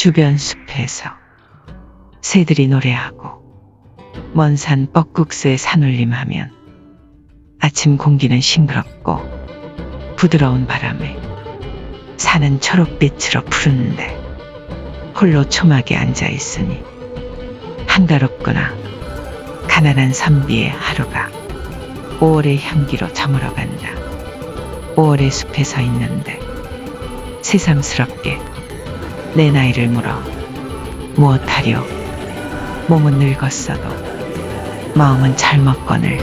주변 숲에서 새들이 노래하고 먼 산 뻐국수에 산울림하면 아침 공기는 싱그럽고 부드러운 바람에 산은 초록빛으로 푸른데 홀로 초막에 앉아 있으니 한가롭구나 가난한 선비의 하루가 5월의 향기로 저물어 간다. 5월의 숲에 서 있는데 새삼스럽게 내 나이를 물어 무엇하려 몸은 늙었어도 마음은 젊었거늘